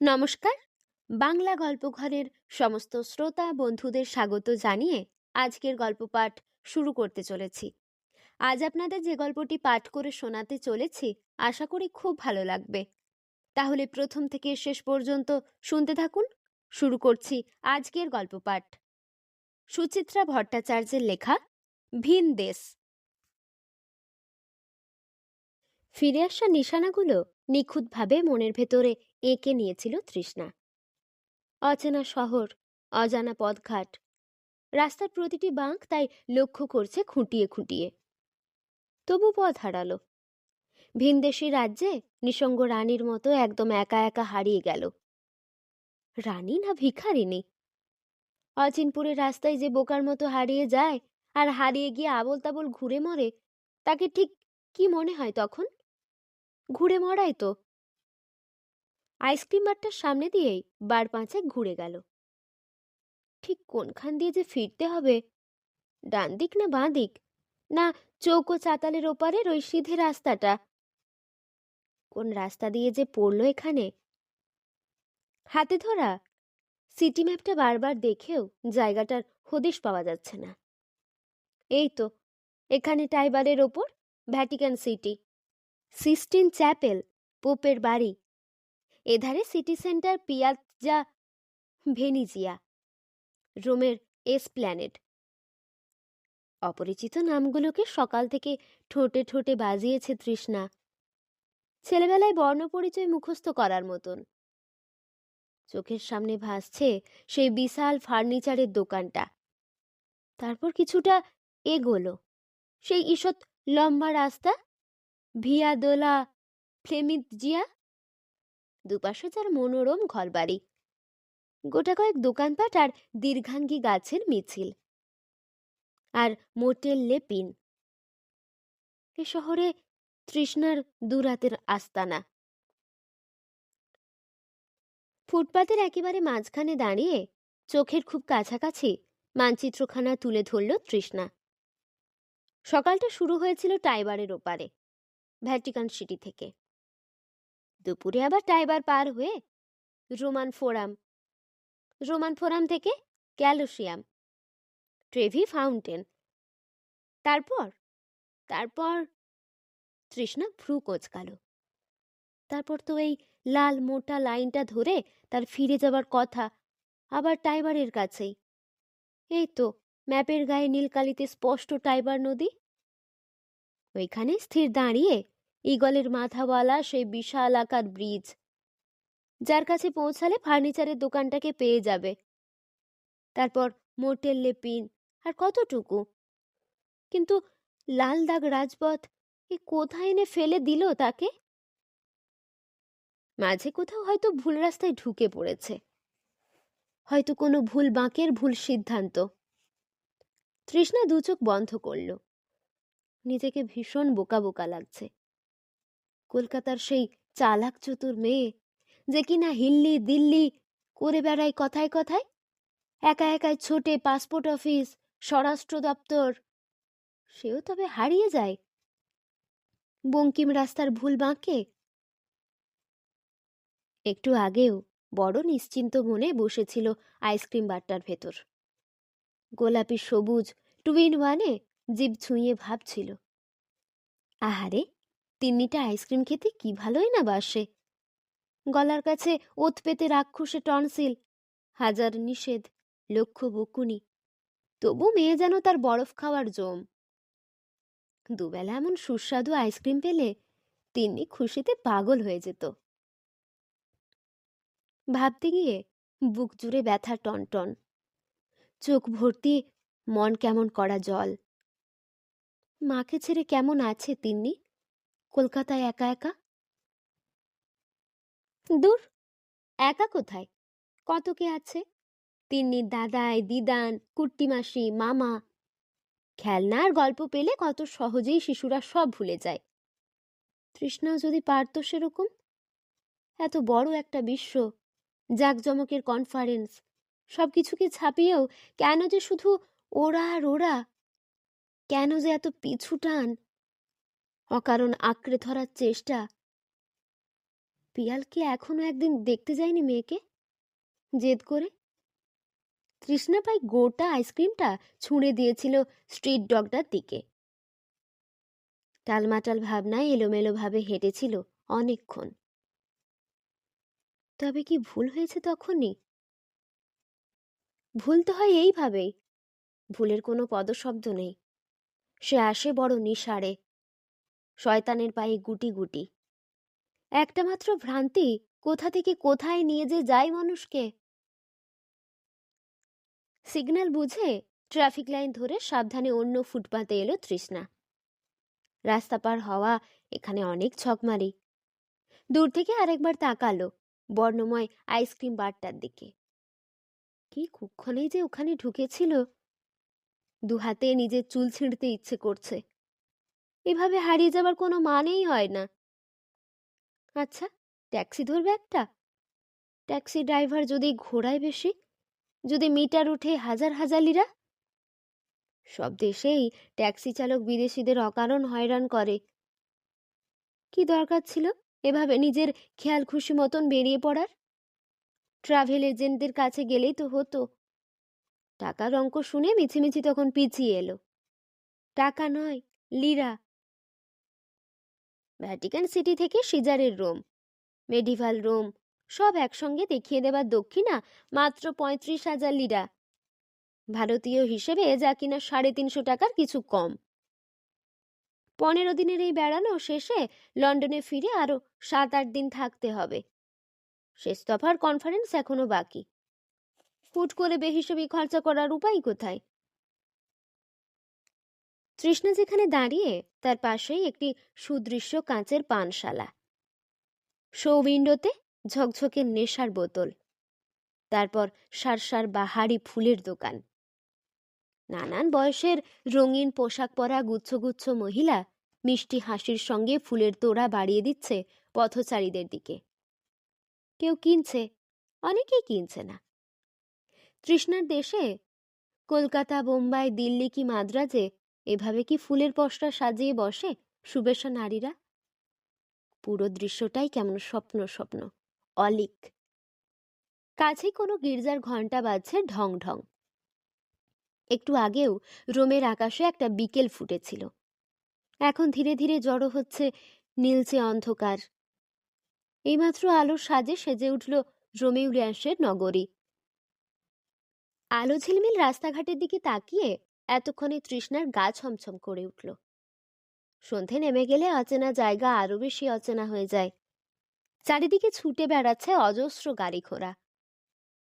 নমস্কার। বাংলা গল্পঘরের সমস্ত শ্রোতা বন্ধুদের স্বাগত জানিয়ে আজকের গল্প পাঠ শুরু করতে চলেছি। আজ আপনাদের যে গল্পটি পাঠ করে শোনাতে চলেছি, আশা করি খুব ভালো লাগবে। তাহলে প্রথম থেকে শেষ পর্যন্ত শুনতে থাকুন। শুরু করছি আজকের গল্প পাঠ। সুচিত্রা ভট্টাচার্যের লেখা, ভিন দেশ। ফিরে আসা নিশানাগুলো নিখুঁতভাবে মনের ভেতরে এঁকে নিয়েছিল তৃষ্ণা। অচেনা শহর, অজানা পথঘাট। রাস্তার প্রতিটি বাঁক তাই লক্ষ্য করছে খুঁটিয়ে খুঁটিয়ে। তবু পথ হারালো। ভিনদেশি রাজ্যে নিসঙ্গ রানীর মতো একদম একা একা হারিয়ে গেল। রানী না ভিখারিনী অচিনপুরের রাস্তায় যে বোকার মতো হারিয়ে যায় আর হারিয়ে গিয়ে আবল তাবল ঘুরে মরে, তাকে ঠিক কি মনে হয় তখন? ঘুরে মরাই তো। আইসক্রিম বারটার সামনে দিয়েই বার পাঁচেক ঘুরে গেল। ঠিক কোনখান দিয়ে যে ফিরতে হবে? ডান দিক না বাঁ দিক? না চৌকো চাতালের ওপারের ওই সিধে রাস্তাটা? কোন রাস্তা দিয়ে যে পড়ল এখানে? হাতে ধরা? সিটি ম্যাপটা বারবার দেখেও জায়গাটার হদিশ পাওয়া যাচ্ছে না। এই তো, এখানে টাইবারের ওপর ভ্যাটিকান সিটি, সিস্টিন চ্যাপেল, পোপের বাড়ি। এধারে সিটি সেন্টার পিয়াজা ভেনিজিয়া, রোমের এস প্ল্যানেট। অপরিচিত নামগুলোকে সকাল থেকে ঠোঁটে ঠোঁটে বাজিয়েছে তৃষ্ণা। ছেলেবেলায় বর্ণপরিচয় মুখস্থ করার মতন। চোখের সামনে ভাসছে সেই বিশাল ফার্নিচারের দোকানটা। তারপর কিছুটা এগোলো। সেই ঈষৎ লম্বা রাস্তা ভিয়া দোলা ফ্লেমিজিয়া দুপাশে যার মনোরম ঘরবাড়ি। গোটা কয়েক দোকানপাট আর দীর্ঘাঙ্গী গাছের মিছিল। আর মোটেল লেপিন। এ শহরে তৃষ্ণার দুরাতের আস্তানা। ফুটপাতের একেবারে মাঝখানে দাঁড়িয়ে চোখের খুব কাছাকাছি মানচিত্রখানা তুলে ধরল তৃষ্ণা। সকালটা শুরু হয়েছিল টাইবারের ওপারে, ভ্যাটিকান সিটি থেকে। দুপুরে আবার টাইবার পার হয়ে রোমান ফোরাম। রোমান ফোরাম থেকে ক্যালোসিয়াম ট্রেভি ফাউন্টেন। তারপর তারপর তৃষ্ণা ভ্রু কোচকাল। তারপর তো এই লাল মোটা লাইনটা ধরে তার ফিরে যাবার কথা, আবার টাইবারের কাছেই। এই তো, ম্যাপের গায়ে নীলকালিতে স্পষ্ট টাইবার নদী। ওইখানে স্থির দাঁড়িয়ে ইগলের মাথাওয়ালা সেই বিশাল আকার ব্রিজ। যার কাছে পৌঁছালে ফার্নিচারের দোকানটাকে পেয়ে যাবে। তারপর মোটেল লেপিন, আর কতটুকু? কিন্তু লাল দাগ রাজপথ এ কোথায় এনে ফেলে দিল তাকে? মাঝে কোথাও হয়তো ভুল রাস্তায় ঢুকে পড়েছে। হয়তো কোনো ভুল বাঁকের ভুল সিদ্ধান্ত। তৃষ্ণা দুচোখ বন্ধ করল। নিজেকে ভীষণ বোকা বোকা লাগছে। কলকাতার সেই চালাক চতুর মেয়ে যে কিনা হিল্লি দিল্লি করে বেড়ায় কথায় কথায়? একা একাই ছোটে পাসপোর্ট অফিস, স্বরাষ্ট্র দপ্তর, সেও তবে হারিয়ে যায়। বঙ্কিম রাস্তার ভুল বাঁকে? একটু আগেও বড় নিশ্চিন্ত মনে বসেছিল আইসক্রিম বারটার ভেতর। গোলাপি সবুজ টুইন ওয়ানে জিভ ছুঁয়ে ভাবছিল, আহারে তিন্নিটা আইসক্রিম খেতে কি ভালোই না বাসে। গলার কাছে ওত পেতে রাক্ষসে টনসিল, হাজার নিষেধ, লক্ষ বকুনি, তবু মেয়ে যেন তার বরফ খাওয়ার জম। দুবেলা এমন সুস্বাদু আইসক্রিম পেলে তিন্নি খুশিতে পাগল হয়ে যেত। ভাবতে গিয়ে বুক জুড়ে ব্যথা টনটন, চোখ ভর্তি মন কেমন করা জল। মাকে ছেড়ে কেমন আছে তিন্নি? কলকাতায় একা একা? দূর, একা কোথায়? কত কে আছে? তিন্নির দাদাই, দিদান কুট্টিমাসি মামা। খেলনার গল্প পেলে কত সহজেই শিশুরা সব ভুলে যায়। তৃষ্ণাও যদি পারত সেরকম? এত বড় একটা বিশ্ব, জাকজমকের কনফারেন্স সব কিছুকে ছাপিয়েও কেন যে শুধু ওরা আর ওরা? কেন যে এত পিছু টান? অকারণ আঁকড়ে ধরার চেষ্টা। পিয়াল কি এখনও একদিন দেখতে যায়নি মেয়েকে? জেদ করে? তৃষ্ণা পাই গোটা আইসক্রিমটা ছুঁড়ে দিয়েছিল স্ট্রিট ডগটার দিকে। টালমাটাল ভাবনায় এলোমেলোভাবে হেঁটেছিল অনেকক্ষণ। তবে কি ভুল হয়েছে তখনই? ভুল তো হয় এইভাবেই। ভুলের কোনো পদশব্দ নেই। সে আসে বড় নিশারে শয়তানের পায়ে গুটি গুটি। একটা মাত্র ভ্রান্তি কোথা থেকে কোথায় নিয়ে যে যায় মানুষকে? সিগন্যাল বুঝে ট্রাফিক লাইন ধরে সাবধানে অন্য ফুটপাতে এলো তৃষ্ণা। রাস্তা পার হওয়া এখানে অনেক ছকমারি। দূর থেকে আরেকবার তাকালো বর্ণময় আইসক্রিম বারটার দিকে। কি কুক্ষণেই যে ওখানে ঢুকেছিল। দু হাতে নিজের চুল ছিঁড়তে ইচ্ছে করছে। এভাবে হারিয়ে যাবার কোনো মানেই হয় না। আচ্ছা ট্যাক্সি ধরবে একটা? ট্যাক্সি ড্রাইভার যদি ঘোড়ায় বেশি? যদি মিটার উঠে হাজার হাজার লিরা সব দেশেই ট্যাক্সি চালক বিদেশিদের অকারণ হয়রান করে। কি দরকার ছিল এভাবে নিজের খেয়াল খুশি মতন বেরিয়ে পড়ার? ট্রাভেল এজেন্টদের কাছে গেলেই তো হতো। টাকার অঙ্ক শুনে মিছিমিছি তখন পিছিয়ে এলো। টাকা নয়, লিরা। ভ্যাটিকান সিটি থেকে সিজারের রোম, মেডিভাল রোম, সব একসঙ্গে দেখিয়ে দেবার দক্ষিণা মাত্র পঁয়ত্রিশ হাজার লিরা। ভারতীয় হিসেবে যা কিনা সাড়ে তিনশো টাকার কিছু কম। পনেরো দিনের এই বেড়ানো শেষে লন্ডনে ফিরে আরও সাত আট দিন থাকতে হবে। শেষ দফার কনফারেন্স এখনও বাকি। হুট করে বেহিসেবি খরচা করার উপায় কোথায়? তৃষ্ণা যেখানে দাঁড়িয়ে তার পাশেই একটি সুদৃশ্য কাঁচের পানশালা। শো উইন্ডোতে ঝকঝকে নেশার বোতল। তারপর সারসার বাহারি ফুলের দোকান। নানান বয়সের রঙিন পোশাক পরা গুচ্ছগুচ্ছ মহিলা মিষ্টি হাসির সঙ্গে ফুলের তোড়া বাড়িয়ে দিচ্ছে পথচারীদের দিকে। কেউ কিনছে, অনেকেই কিনছে না। তৃষ্ণার দেশে কলকাতা, বোম্বাই, দিল্লি কি মাদ্রাজে এভাবে কি ফুলের পশরা সাজিয়ে বসে সুবেশা নারীরা? পুরো দৃশ্যটাই কেমন স্বপ্ন স্বপ্ন, অলিক। কাছেই কোনো গির্জার ঘণ্টা বাজছে ঢং ঢং। একটু আগেও রোমের আকাশে একটা বিকেল ফুটেছিল। এখন ধীরে ধীরে জড়ো হচ্ছে নীলচে অন্ধকার। এইমাত্র আলোর সাজে সেজে উঠল রোমেউলিয়াসের নগরী। আলো ঝিলমিল রাস্তাঘাটের দিকে তাকিয়ে এতক্ষণে তৃষ্ণার গা ছমছম করে উঠল। সন্ধে নেমে গেলে অচেনা জায়গা আরও বেশি অচেনা হয়ে যায়। চারিদিকে ছুটে বেড়াচ্ছে অজস্র গাড়ি ঘোড়া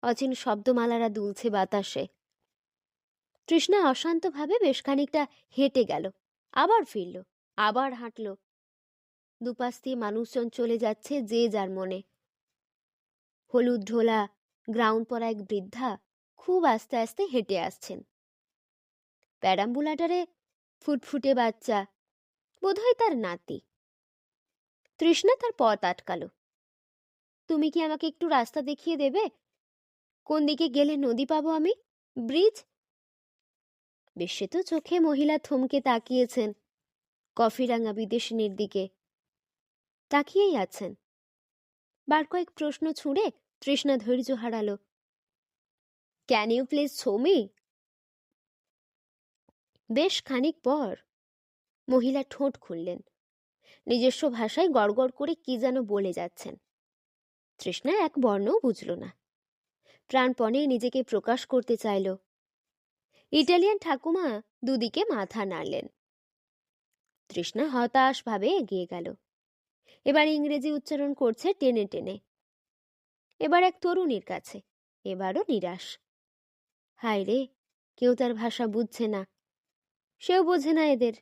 অচিন শব্দমালারা দুলছে বাতাসে। তৃষ্ণা অশান্তভাবে বেশ খানিকটা হেঁটে গেল, আবার ফিরল, আবার হাঁটল। দুপাশ দিয়ে মানুষজন চলে যাচ্ছে যে যার মনে। হলুদ ঢোলা, গ্রাউন্ড পরা এক বৃদ্ধা খুব আস্তে আস্তে হেঁটে আসছেন। প্যারাম্বুলাটারে ফুটফুটে বাচ্চা। বোধহয় তার নাতি। তৃষ্ণা তার পথ আটকালো। তুমি কি আমাকে একটু রাস্তা দেখিয়ে দেবে? কোন দিকে গেলে নদী পাবো আমি? ব্রিজ? বিস্মিত চোখে মহিলা থমকে তাকিয়েছেন। কফি রাঙা বিদেশিনীর দিকে তাকিয়েই আছেন। বার কয়েক প্রশ্ন ছুঁড়ে তৃষ্ণা ধৈর্য হারালো। ক্যান ইউ প্লিজ ছোমি বেশ খানিক পর মহিলা ঠোঁট খুললেন। নিজস্ব ভাষায় গড়গড় করে কি যেন বলে যাচ্ছেন। তৃষ্ণা এক বর্ণও বুঝল না। প্রাণপণে নিজেকে প্রকাশ করতে চাইল। ইটালিয়ান ঠাকুমা দুদিকে মাথা নাড়লেন। তৃষ্ণা হতাশভাবে এগিয়ে গেল। এবার ইংরেজি উচ্চারণ করছে টেনে টেনে। এবার এক তরুণীর কাছে, এবারও নিরাশ। হায় রে কেউ তার ভাষা বুঝছে না। সেও বোঝে না এদের।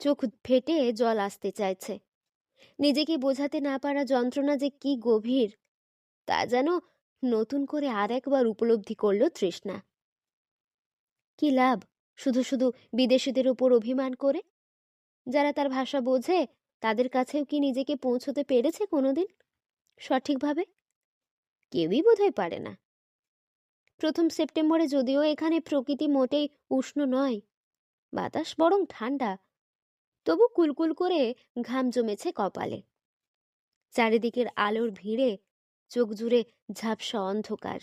চোখ ফেটে জল আসতে চাইছে। নিজেকে বোঝাতে না পারা যন্ত্রণা যে কি গভীর, তা যেন নতুন করে আর একবার উপলব্ধি করল তৃষ্ণা। কি লাভ শুধু শুধু বিদেশিদের ওপর অভিমান করে? যারা তার ভাষা বোঝে, তাদের কাছেও কি নিজেকে পৌঁছতে পেরেছে কোনোদিন? সঠিকভাবে? কেউই বোধহয় পারে না। প্রথম সেপ্টেম্বরে যদিও এখানে প্রকৃতি মোটেই উষ্ণ নয় বাতাস বরং ঠান্ডা। তবু কুলকুল করে ঘাম জমেছে কপালে। চারিদিকের আলোর ভিড়ে চোখ জুড়ে ঝাপসা অন্ধকার।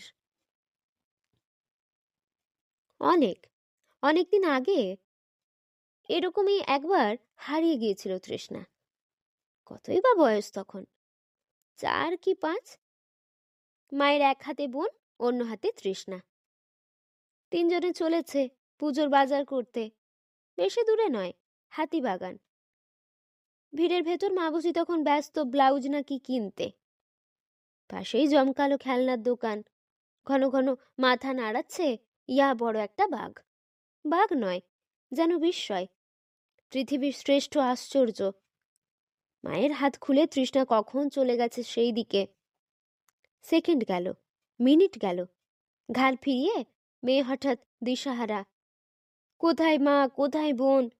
অনেক, অনেকদিন আগে এরকমই একবার হারিয়ে গিয়েছিল তৃষ্ণা। কতই বা বয়স তখন? চার কি পাঁচ? মায়ের এক হাতে বোন, অন্য হাতে তৃষ্ণা। তিনজনে চলেছে পুজোর বাজার করতে। বেশি দূরে নয় হাতিবাগান ভিড়ের ভেতর মাবুজি তখন ব্যস্ত, ব্লাউজ নাকি কিনতে। পাশেই জমকালো খেলনার দোকান। ঘন ঘন মাথা নাড়াচ্ছে, ইয়া বড় একটা বাঘ। বাঘ নয়, যেন বিস্ময়। পৃথিবীর শ্রেষ্ঠ আশ্চর্য। মায়ের হাত খুলে তৃষ্ণা কখন চলে গেছে সেই দিকে। সেকেন্ড গেল, মিনিট গেল। ঘাড় ফিরিয়ে মেয়ে হঠাৎ দিশাহারা কোথায় মা, কোথায় বোন?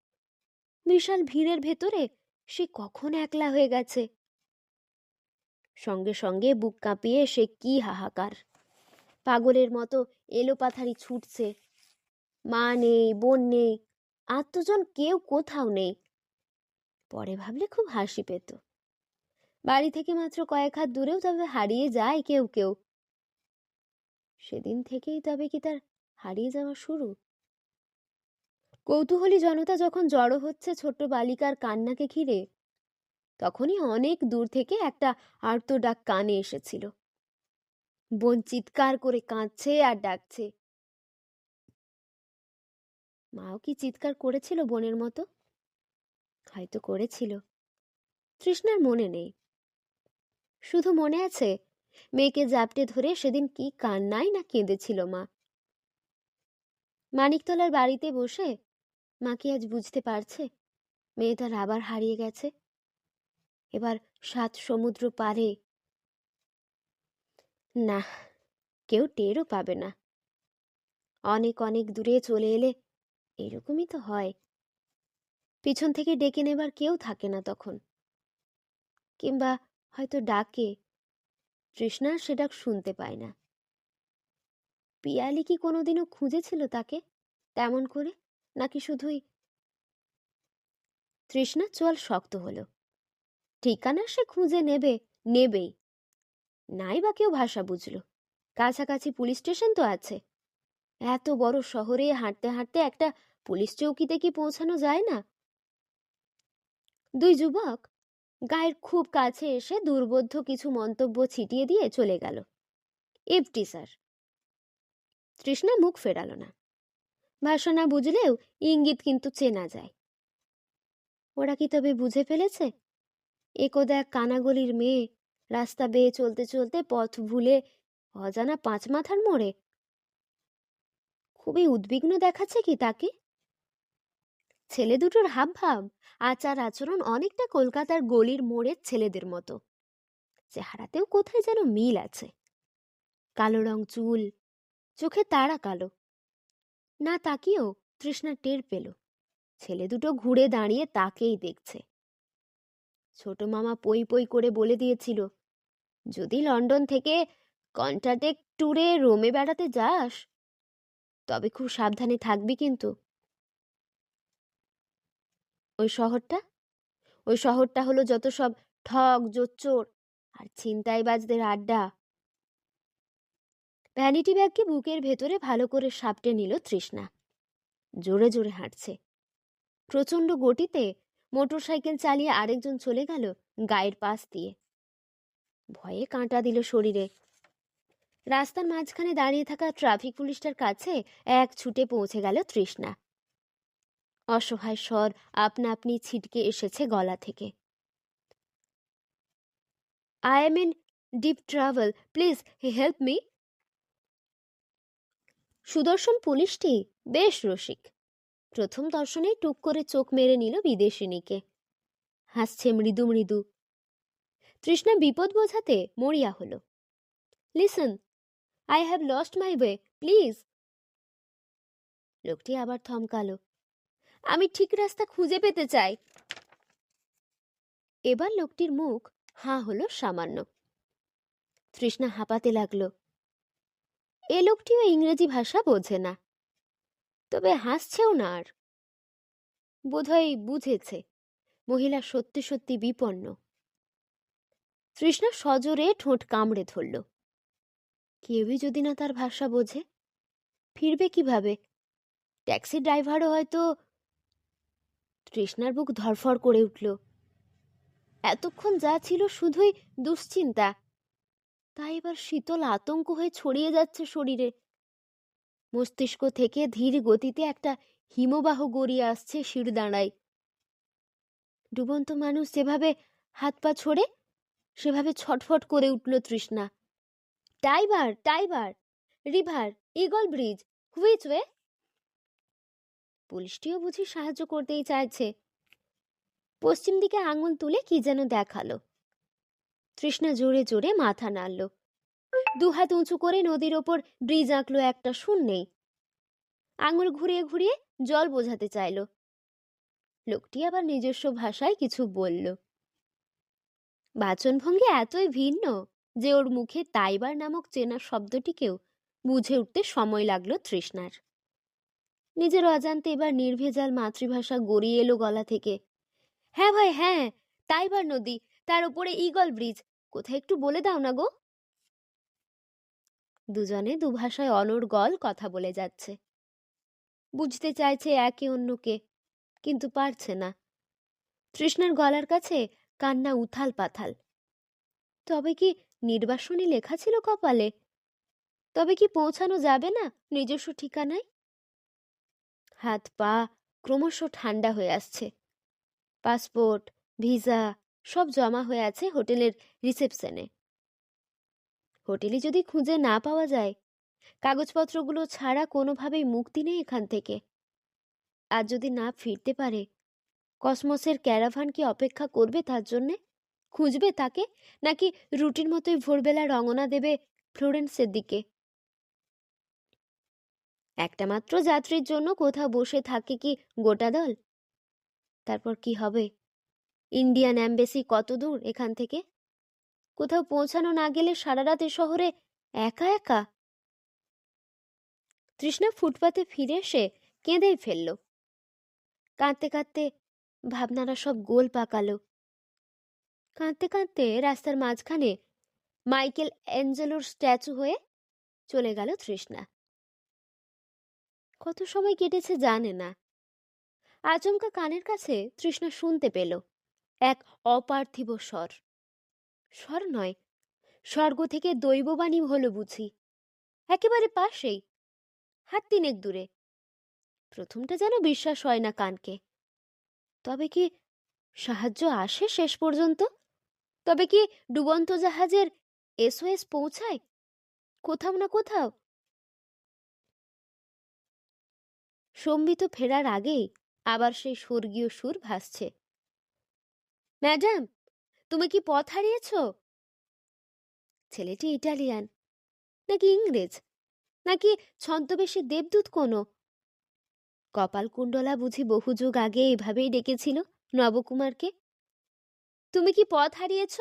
বিশাল ভিড়ের ভেতরে সে কখন একলা হয়ে গেছে? সঙ্গে সঙ্গে বুক কাঁপিয়ে সে কি হাহাকার। পাগলের মতো এলোপাথারি ছুটছে। মা নেই, বোন নেই আত্মজন কেউ কোথাও নেই। পরে ভাবলে খুব হাসি পেত। বাড়ি থেকে মাত্র কয়েক হাত দূরেও তবে হারিয়ে যায় কেউ কেউ। সেদিন থেকেই তবে কি তার হারিয়ে যাওয়া শুরু? কৌতূহলী জনতা যখন জড়ো হচ্ছে ছোট্ট বালিকার কান্নাকে ঘিরে, তখনই অনেক দূর থেকে একটা আর্ত ডাক কানে এসেছিল। বোন চিৎকার করে কাঁদছে আর ডাকছে। মাও কি চিৎকার করেছিল বোনের মতো? হয়তো করেছিল। তৃষ্ণার মনে নেই। শুধু মনে আছে, মেয়েকে জাপটে ধরে সেদিন কি কান্নাই না কেঁদেছিল মা। মানিকতলার বাড়িতে বসে মা কি আজ বুঝতে পারছে? মেয়ে তার আবার হারিয়ে গেছে। এবার সাত সমুদ্র পারে। না, কেউ টেরও পাবে না। অনেক অনেক দূরে চলে এলে এরকমই তো হয়। পিছন থেকে ডেকে নেবার কেউ থাকে না তখন। কিংবা হয়তো ডাকে। তৃষ্ণা সেটা শুনতে পায় না। পিয়ালি কি কোনোদিনও খুঁজেছিল তাকে? তেমন করে নাকি শুধুই তৃষ্ণা চোয়াল শক্ত হলো। ঠিকানা সে খুঁজে নেবে, নেবেই। নাই বা কেউ ভাষা বুঝল। কাছাকাছি পুলিশ স্টেশন তো আছে। এত বড় শহরে হাঁটতে হাঁটতে একটা পুলিশ চৌকিতে কি পৌঁছানো যায় না। দুই যুবক গায়ের খুব কাছে এসে দুর্বোধ্য কিছু মন্তব্য ছিটিয়ে দিয়ে চলে গেল। FT sir. তৃষ্ণা মুখ ফেরালো না। ভাষা না বুঝলেও ইঙ্গিত কিন্তু চেনা যায়। ওরা কি তবে বুঝে ফেলেছে? একদা এক কানাগলির মেয়ে রাস্তা বেয়ে চলতে চলতে পথ ভুলে অজানা পাঁচ মাথার মোড়ে। খুবই উদ্বিগ্ন দেখাচ্ছে কি তাকে? ছেলে দুটোর হাবভাব, আচার আচরণ অনেকটা কলকাতার গলির মোড়ের ছেলেদের মতো। চেহারাতেও কোথায় যেন মিল আছে। কালো রং চুল, চোখে তারা কালো। না তাকিয়েও তৃষ্ণা টের পেল। ছেলে দুটো ঘুরে দাঁড়িয়ে তাকেই দেখছে। ছোট মামা পই পই করে বলে দিয়েছিল, যদি লন্ডন থেকে কন্ট্রাটেক ট্যুরে রোমে বেড়াতে যাস, তবে খুব সাবধানে থাকবি কিন্তু। ওই শহরটা? ওই শহরটা হলো যত সব ঠক জোচ্চোর আর ছিনতাইবাজদের আড্ডা। ভ্যানিটি ব্যাগকে বুকের ভেতরে ভালো করে সাপটে নিল তৃষ্ণা। জোরে জোরে হাঁটছে। প্রচণ্ড গতিতে মোটর সাইকেল চালিয়ে আরেকজন চলে গেল গায়ের পাশ দিয়ে। ভয়ে কাঁটা দিল শরীরে। রাস্তার মাঝখানে দাঁড়িয়ে থাকা ট্রাফিক পুলিশটার কাছে এক ছুটে পৌঁছে গেল তৃষ্ণা। অসহায় স্বর আপনা আপনি ছিটকে এসেছে গলা থেকে। I am in deep trouble please help me সুদর্শন পুলিশটি বেশ রসিক। প্রথম দর্শনেই টুক করে চোখ মেরে নিল বিদেশিনীকে। হাসছে মৃদু মৃদু। তৃষ্ণা বিপদ বোঝাতে মরিয়া হলো। Listen, I have lost my way, please. লোকটি আবার থমকালো। আমি ঠিক রাস্তা খুঁজে পেতে চাই। এবার লোকটির মুখ হাঁ হলো সামান্য। তৃষ্ণা হাঁপাতে লাগল। এ লোকটিও ইংরেজি ভাষা বোঝে না। তবে হাসছেও না আর। বোধহয় বুঝেছে, মহিলা সত্যি সত্যি বিপন্ন। তৃষ্ণা সজোরে ঠোঁট কামড়ে ধরল। কেউই যদি না তার ভাষা বোঝে, ফিরবে কীভাবে? ট্যাক্সি ড্রাইভারও হয়তো তৃষ্ণার বুক ধরফর করে উঠল। এতক্ষণ যা ছিল শুধুই দুশ্চিন্তা। তাই এবার শীতল আতঙ্ক হয়ে ছড়িয়ে যাচ্ছে শরীরে। মস্তিষ্ক থেকে ধীর গতিতে একটা হিমবাহ গড়িয়ে আসছে শিরদাঁড়ায় ডুবন্ত মানুষ যেভাবে হাত পা ছড়ে, সেভাবে ছটফট করে উঠল Trishna. Tiber Tiber river, eagle bridge, which way? পুলিশটিও বুঝি সাহায্য করতেই চাইছে। পশ্চিম দিকে আঙুল তুলে কি যেন দেখাল। তৃষ্ণা জোরে জোরে মাথা নাড়ল। দুহাত উঁচু করে নদীর ওপর ব্রিজ আঁকলো একটা শূন্যেই আঙুল ঘুরিয়ে ঘুরিয়ে জল বোঝাতে চাইল। লোকটি আবার নিজস্ব ভাষায় কিছু বলল। বাচনভঙ্গি এতই ভিন্ন যে ওর মুখে তাইবার নামক চেনা শব্দটিকেও বুঝে উঠতে সময় লাগল তৃষ্ণার। নিজের অজান্তে এবার নির্ভেজাল মাতৃভাষা গড়িয়ে এলো গলা থেকে। হ্যাঁ ভাই হ্যাঁ তাইবার নদী, তার উপরে ইগল ব্রিজ কোথায় একটু বলে দাও না গো? দুজনে দুভাষায় অনর্গল কথা বলে যাচ্ছে। বুঝতে চাইছে একে অন্যকে, কিন্তু পারছে না। তৃষ্ণার গলার কাছে কান্না উথাল পাথাল তবে কি নির্বাসনী লেখা ছিল কপালে? তবে কি পৌঁছানো যাবে না নিজস্ব ঠিকানায়? হাত পা ক্রমশ ঠান্ডা হয়ে আসছে। পাসপোর্ট, ভিসা সব জমা হয়ে আছে হোটেলের রিসেপশনে হোটেলে যদি খুঁজে না পাওয়া যায়, কাগজপত্রগুলো ছাড়া কোনোভাবেই মুক্তি নেই এখান থেকে। আর যদি না ফিরতে পারে, কসমসের ক্যারাভান কি অপেক্ষা করবে তার জন্যে? খুঁজবে তাকে? নাকি রুটির মতোই ভোরবেলা রঙনা দেবে ফ্লোরেন্সের দিকে? একটা মাত্র যাত্রীর জন্য কোথাও বসে থাকে কি গোটা দল? তারপর কি হবে? ইন্ডিয়ান অ্যাম্বাসি কত দূর এখান থেকে? কোথাও পৌঁছানো না গেলে সারা রাত এ শহরে একা একা? তৃষ্ণা ফুটপাতে ফিরে এসে কেঁদেই ফেলল। কাঁদতে কাঁদতে ভাবনারা সব গোল পাকালো। কাঁদতে কাঁদতে রাস্তার মাঝখানে মাইকেল অ্যাঞ্জেলোর স্ট্যাচু হয়ে চলে গেল তৃষ্ণা। কত সময় কেটেছে জানে না। আচমকা কানের কাছে তৃষ্ণা শুনতে পেল। এক অপার্থিব স্বর। স্বর নয়, স্বর্গ থেকে দৈববাণী হলো বুঝি। একেবারে পাশেই, হাত তিনেক দূরে। প্রথমটা যেন বিশ্বাস হয় না কানকে। তবে কি সাহায্য আসে শেষ পর্যন্ত? তবে কি ডুবন্ত জাহাজের এসওএস পৌঁছায়? কোথাও না কোথাও। সম্বিত ফেরার আগেই আবার সেই স্বর্গীয় সুর ভাসছে। ম্যাডাম, তুমি কি পথ হারিয়েছ? ছেলেটি ইটালিয়ান, নাকি ইংরেজ, নাকি ছদ্মবেশে দেবদূত কোনো? কপালকুণ্ডলা বুঝি বহু যুগ আগে এভাবেই ডেকেছিল নবকুমারকে। তুমি কি পথ হারিয়েছ?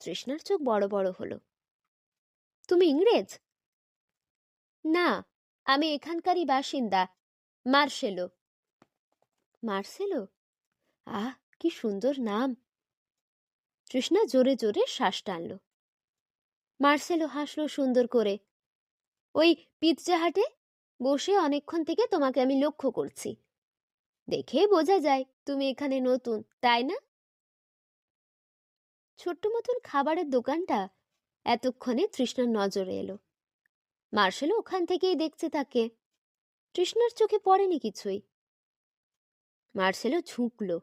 তৃষ্ণার চোখ বড় বড় হলো। তুমি ইংরেজ? না, আমি এখানকারই বাসিন্দা, মার্সেলো। মার্সেলো? আহ, কি সুন্দর নাম। তৃষ্ণা জোরে জোরে শ্বাস টানল। মার্সেলো হাসলো সুন্দর করে। ওই পিৎজাহাটে বসে অনেকক্ষণ থেকে তোমাকে আমি লক্ষ্য করছি। দেখে বোঝা যায় তুমি এখানে নতুন, তাই না? ছোট্ট মতন খাবারের দোকানটা এতক্ষণে তৃষ্ণার নজরে এলো। মার্শেলও ওখান থেকেই দেখছে তাকে। তৃষ্ণার চোখে পড়েনি কিছুই। মার্সেলও ঝুঁকল।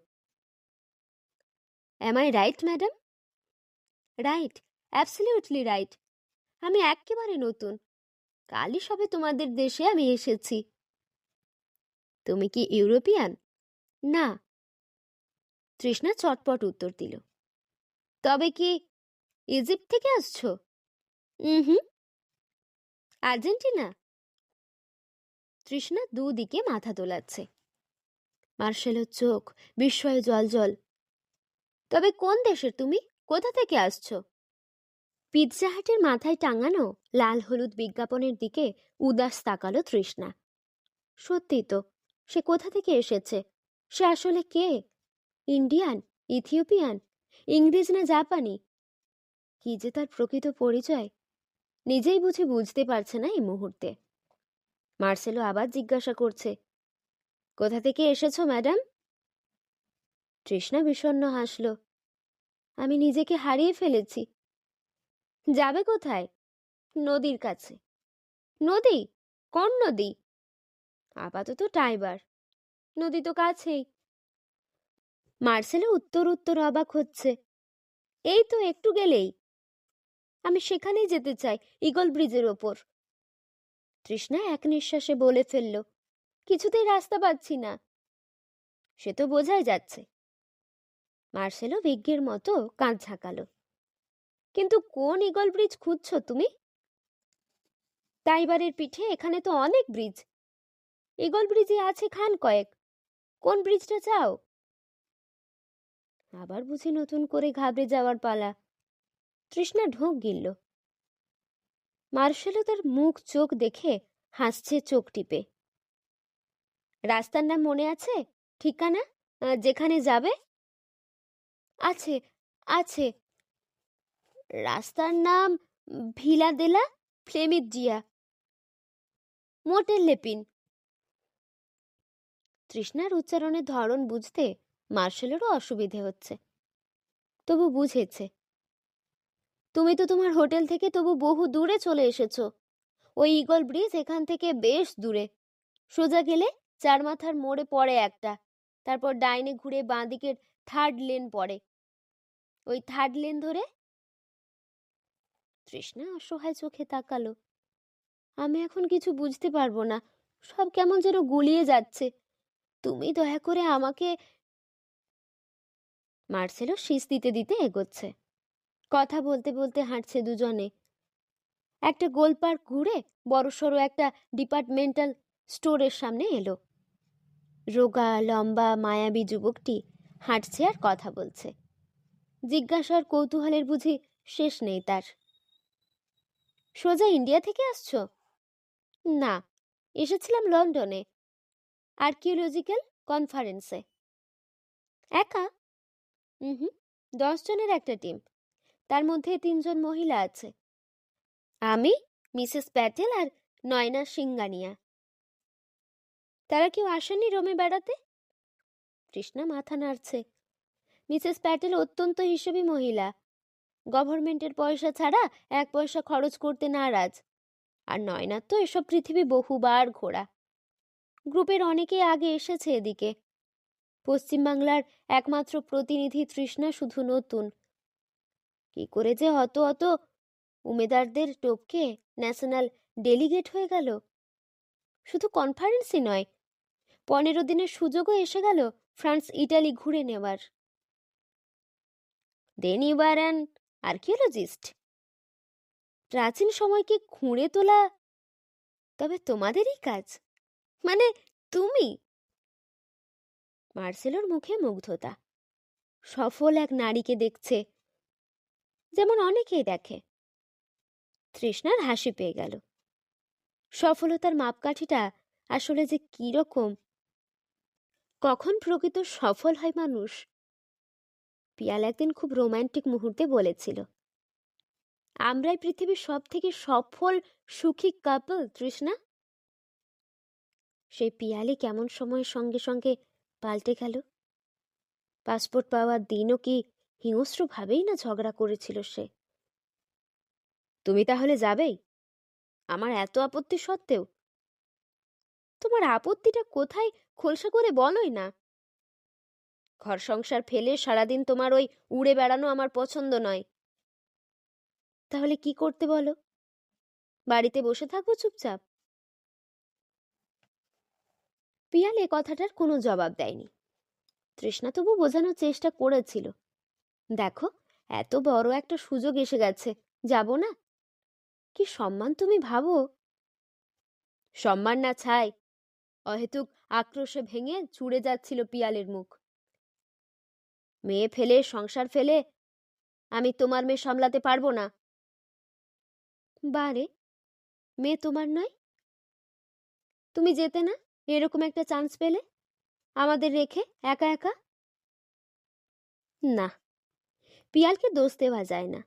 Am I right madam right absolutely right আমি একেবারে নতুন। কালই সবে তোমাদের দেশে আমি এসেছি। তুমি কি ইউরোপিয়ান? না। তৃষ্ণা চটপট উত্তর দিল। তবে কি ইজিপ্ট থেকে আসছো? হুম আর্জেন্টিনা? তৃষ্ণা দুদিকে মাথা দোলাচ্ছে। মার্শেলের চোখ বিস্ময়ে জল জল তবে কোন দেশের তুমি? কোথা থেকে আসছো? পিৎজা হাটের মাথায় টাঙানো লাল হলুদ বিজ্ঞাপনের দিকে উদাস তাকালো তৃষ্ণা। সত্যি তো, সে কোথা থেকে এসেছে? সে আসলে কে? ইন্ডিয়ান? ইথিওপিয়ান? ইংরেজ না জাপানি? কি যে তার প্রকৃত পরিচয়? নিজেই বুঝি বুঝতে পারছে না এই মুহূর্তে। মার্সেলো আবার জিজ্ঞাসা করছে, কোথা থেকে এসেছ, ম্যাডাম? তৃষ্ণা বিষণ্ণ হাসল আমি নিজেকে হারিয়ে ফেলেছি। যাবে কোথায়? নদীর কাছে। নদী? কোন নদী? আপাতত টাইবার। নদী তো কাছেই। মার্সেলো উত্তর উত্তর অবাক হচ্ছে। এই তো একটু গেলেই। আমি সেখানেই যেতে চাই, ইগল ব্রিজের ওপর। তৃষ্ণা এক নিঃশ্বাসে বলে ফেলল, কিছুতেই রাস্তা পাচ্ছি না। সে তো বোঝাই যাচ্ছে। মার্সেলো বিজ্ঞের মতো কাঁধ ঝাঁকালো। কিন্তু কোন ইগল ব্রিজ খুঁজছো তুমি? টাইবারের পিঠে, এখানে তো অনেক ব্রিজ। ইগল ব্রিজে আছে খান কয়েক। কোন ব্রিজটা চাও? আবার বুঝি নতুন করে ঘাবড়ে যাওয়ার পালা। তৃষ্ণা ঢোক গিলল। মার্শালও তার মুখ চোখ দেখে হাসছে চোখ টিপে। রাস্তার নাম মনে আছে? ঠিকানা? যেখানে যাবে? আছে আছে। রাস্তার নাম ভিলা দেলা ফ্লেমিজিয়া। মোটেল লেপিন। তৃষ্ণার উচ্চারণের ধরন বুঝতে মার্শালেরও অসুবিধে হচ্ছে। তবু বুঝেছে। তুমি তো তোমার হোটেল থেকে তবু বহু দূরে চলে এসেছ। ওই ইগল ব্রিজ এখান থেকে বেশ দূরে। সোজা গেলে চার মাথার মোড়ে পড়ে একটা। তারপর ডাইনে ঘুরে বাঁদিকের থার্ড লেন পড়ে। ওই থার্ড লেন ধরে তৃষ্ণা অসহায় চোখে তাকালো। আমি এখন কিছু বুঝতে পারব না। সব কেমন যেন গুলিয়ে যাচ্ছে। তুমি দয়া করে আমাকে মার্সেলো শীষ দিতে দিতে এগোচ্ছে। কথা বলতে বলতে হাঁটছে দুজনে। একটা গোল পার্ক ঘুরে বড়সড় একটা ডিপার্টমেন্টাল স্টোরের সামনে এলো। রোগা, লম্বা, মায়াবী যুবকটি হাঁটছে আর কথা বলছে। জিজ্ঞাসার কৌতূহলের বুঝি শেষ নেই তার। সোজা ইন্ডিয়া থেকে আসছো? না, এসেছিলাম লন্ডনে, আর্কিওলজিক্যাল কনফারেন্সে। একা? হুম দশ জনের একটা টিম, তার মধ্যে তিনজন মহিলা আছে। আমি, মিসেস প্যাটেল আর নয়না সিঙ্গানিয়া। তারা কেউ আসেনি রোমে বেড়াতে? কৃষ্ণা মাথা নাড়ছে। মিসেস প্যাটেল অত্যন্ত হিসেবি মহিলা। গভর্নমেন্টের পয়সা ছাড়া এক পয়সা খরচ করতে নারাজ। আর নয়নার তো এসব পৃথিবী বহুবার ঘোরা। গ্রুপের অনেকেই আগে এসেছে এদিকে। পশ্চিমবাংলার একমাত্র প্রতিনিধি তৃষ্ণা শুধু নতুন। কি করে যে অত অত উমেদারদের টপকে ন্যাশনাল ডেলিগেট হয়ে গেল? শুধু কনফারেন্সই নয়, পনেরো দিনের সুযোগও এসে গেল ফ্রান্স, ইটালি ঘুরে নেওয়ার। Then you an archaeologist. প্রাচীন সময়কে খুঁড়ে তোলা, তবে তোমাদেরই কাজ। মানে তুমি। মার্সেলোর মুখে মুগ্ধতা। সফল এক নারীকে দেখছে, যেমন অনেকেই দেখে। তৃষ্ণার হাসি পেয়ে গেল। সফলতার মাপকাঠিটা আসলে যে কি রকম কখন প্রকৃত সফল হয় মানুষ? পিয়াল একদিন খুব রোমান্টিক মুহূর্তে বলেছিল, আমরাই পৃথিবীর সব থেকে সফল, সুখী কাপল তৃষ্ণা? সেই পিয়ালি কেমন সময়ের সঙ্গে সঙ্গে পাল্টে গেল। পাসপোর্ট পাওয়ার দিনও কি হিংস্রভাবেই না ঝগড়া করেছিল সে? তুমি তাহলে যাবেই? আমার এত আপত্তি সত্ত্বেও তোমার আপত্তিটা কোথায় খোলসা করে বলোই না। ঘর সংসার ফেলে সারাদিন তোমার ওই উড়ে বেড়ানো আমার পছন্দ নয়। তাহলে কি করতে বলো? বাড়িতে বসে থাকব চুপচাপ। পিয়াল এ কথাটার কোনো জবাব দেয়নি। তৃষ্ণা তবু বোঝানোর চেষ্টা করেছিল। দেখো, এত বড় একটা সুযোগ এসে গেছে, যাব না? কি সম্মান তুমি ভাবো? সম্মান না ছাই অহেতুক আক্রোশে ভেঙে চুড়ে যাচ্ছিল পিয়ালের মুখ। মেয়ে ফেলে, সংসার ফেলে, আমি তোমার মেয়ে সামলাতে পারব না। বারে, মেয়ে তোমার নয়? তুমি যেতে না? এরকম একটা চান্স পেলে? আমাদের রেখে একা একা? না, পিয়ালকে দোষ দেওয়া যায় না।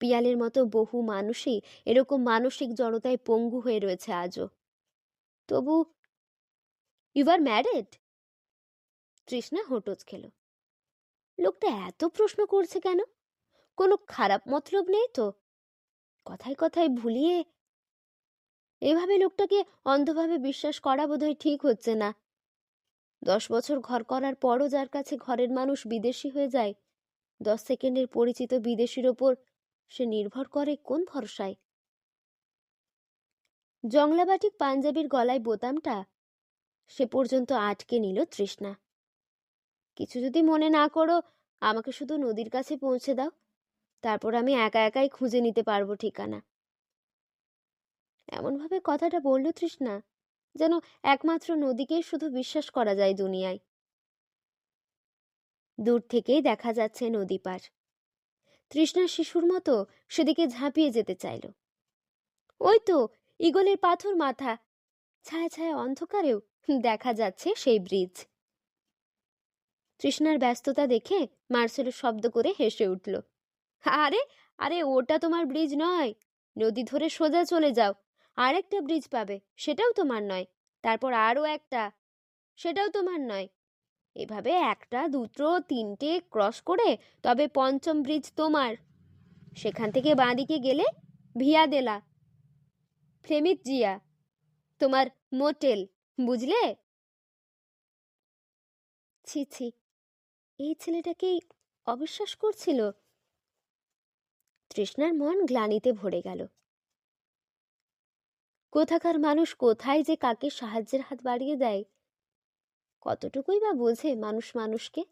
পিয়ালের মতো বহু মানুষই এরকম মানসিক জড়তায় পঙ্গু হয়ে রয়েছে আজও। তবু ইউ আর ম্যারিড তৃষ্ণা হোটজ খেল। লোকটা এত প্রশ্ন করছে কেন? কোনো খারাপ মতলব নেই তো? কথায় কথায় ভুলিয়ে এভাবে লোকটাকে অন্ধভাবে বিশ্বাস করা বোধহয় ঠিক হচ্ছে না। দশ বছর ঘর করার পরও যার কাছে ঘরের মানুষ বিদেশি হয়ে যায়, দশ সেকেন্ডের পরিচিত বিদেশির ওপর সে নির্ভর করে কোন ভরসায়? জংলাবাটিক পাঞ্জাবির গলায় বোতামটা সে পর্যন্ত আটকে নিল তৃষ্ণা। কিছু যদি মনে না করো, আমাকে শুধু নদীর কাছে পৌঁছে দাও। তারপর আমি একা একাই খুঁজে নিতে পারব ঠিকানা। এমনভাবে কথাটা বলল তৃষ্ণা, যেন একমাত্র নদীকেই শুধু বিশ্বাস করা যায় দুনিয়ায়। দূর থেকেই দেখা যাচ্ছে নদী পার। তৃষ্ণা শিশুর মতো সেদিকে ঝাঁপিয়ে যেতে চাইল। ওই তো, ইগলের পাথর মাথা ছায়া ছায়া অন্ধকারেও দেখা যাচ্ছে সেই ব্রিজ তৃষ্ণার ব্যস্ততা দেখে মার্সেলো শব্দ করে হেসে উঠল, আরে আরে, ওটা তোমার ব্রিজ নয়। নদী ধরে সোজা চলে যাও। আরেকটা ব্রিজ পাবে, সেটাও তোমার নয়। তারপর আরও একটা, সেটাও তোমার নয়। এভাবে একটা, দুটো, তিনটে ক্রস করে তবে পঞ্চম ব্রিজ তোমার। সেখান থেকে বাঁদিকে গেলে ভিয়া দেলা ফ্লেমিত জিয়া তোমার মোটেল, বুঝলে? ছি ছি, এই ছেলেটাকেই অবিশ্বাস করছিল। তৃষ্ণার মন গ্লানিতে ভরে গেল। কোথাকার মানুষ কোথায় যে কাকে সাহায্যের হাত বাড়িয়ে দেয়, কতটুকুই বা বোঝে মানুষ মানুষকে?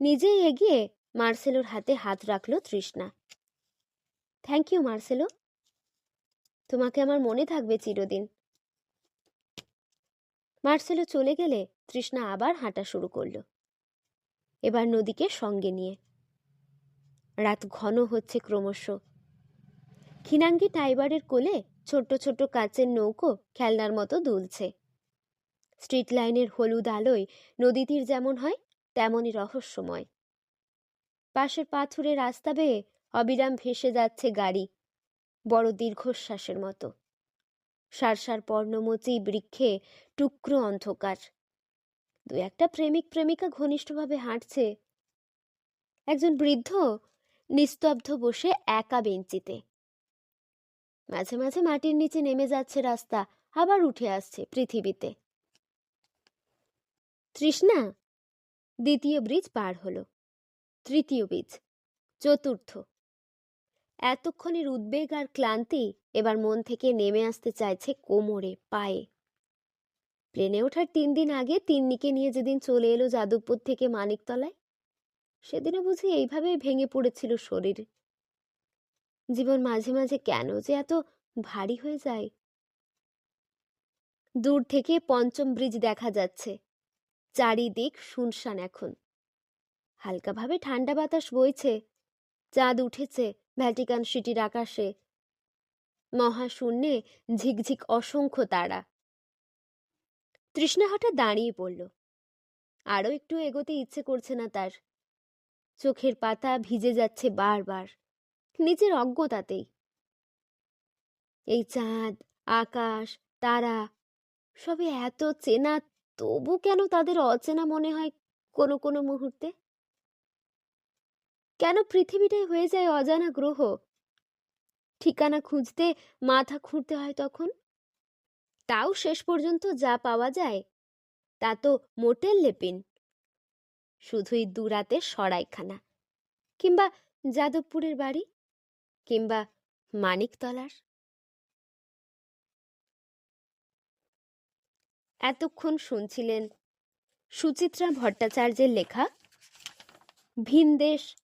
নিজেই এগিয়ে মার্সেলোর হাতে হাত রাখল তৃষ্ণা। Thank you, Marcelo. তোমাকে আমার মনে থাকবে চিরদিন। মার্সেলো চলে গেলে তৃষ্ণা আবার হাঁটা শুরু করল। এবার নদীকে সঙ্গে নিয়ে। রাত ঘন হচ্ছে ক্রমশ। খিনাঙ্গি টাইবারের কোলে ছোট্ট ছোট্ট কাচের নৌকো খেলনার মতো দুলছে। স্ট্রিট লাইনের হলুদ আলোয় নদী তীর যেমন হয়, তেমনই রহস্যময়। পাশের পাথুরে রাস্তা বেয়ে অবিরাম ভেসে যাচ্ছে গাড়ি। বড় দীর্ঘশ্বাসের মতো। সারসার পর্ণমোচী বৃক্ষে টুকরো অন্ধকার। দু একটা প্রেমিক প্রেমিকা ঘনিষ্ঠভাবে হাঁটছে। একজন বৃদ্ধ নিস্তব্ধ বসে একা বেঞ্চিতে। মাঝে মাঝে মাটির নিচে নেমে যাচ্ছে রাস্তা, আবার উঠে আসছে পৃথিবীতে। তৃষ্ণা, দ্বিতীয় ব্রিজ পার হলো। তৃতীয় ব্রিজ, চতুর্থ। এতক্ষণের উদ্বেগ আর ক্লান্তি এবার মন থেকে নেমে আসতে চাইছে কোমরে, পায়ে। প্লেনে ওঠার তিন দিন আগে তিন্নিকে নিয়ে যেদিন চলে এলো যাদবপুর থেকে মানিকতলায়, সেদিনও বুঝি এইভাবেই ভেঙে পড়েছিল শরীর। জীবন মাঝে মাঝে কেন যে এত ভারী হয়ে যায়। দূর থেকে পঞ্চম ব্রিজ দেখা যাচ্ছে। চারিদিক শুনশান এখন। হালকাভাবে ঠান্ডা বাতাস বইছে, চাঁদ উঠেছে ভ্যাটিকান সিটির আকাশে। মহাশূন্যে ঝিকঝিক অসংখ্য তারা। তৃষ্ণা হঠাৎ দাঁড়িয়ে পড়ল। আরও একটু এগোতে ইচ্ছে করছে না তার। চোখের পাতা ভিজে যাচ্ছে বারবার, নিজের অজ্ঞতাতেই। এই চাঁদ, আকাশ, তারা, সবে এত চেনা, তবু কেন তাদের অচেনা মনে হয় কোনো কোনো মুহূর্তে? কেন পৃথিবীটাই হয়ে যায় অজানা গ্রহ? ঠিকানা খুঁজতে মাথা খুঁড়তে হয় তখন? তাও শেষ পর্যন্ত যা পাওয়া যায়, তা তো মোটেল লেপিন। শুধুই দুরাতে সরাইখানা। কিংবা যাদবপুরের বাড়ি? কিংবা মানিকতলার? এতক্ষণ শুনছিলেন সুচিত্রা ভট্টাচার্যের লেখা ভিনদেশ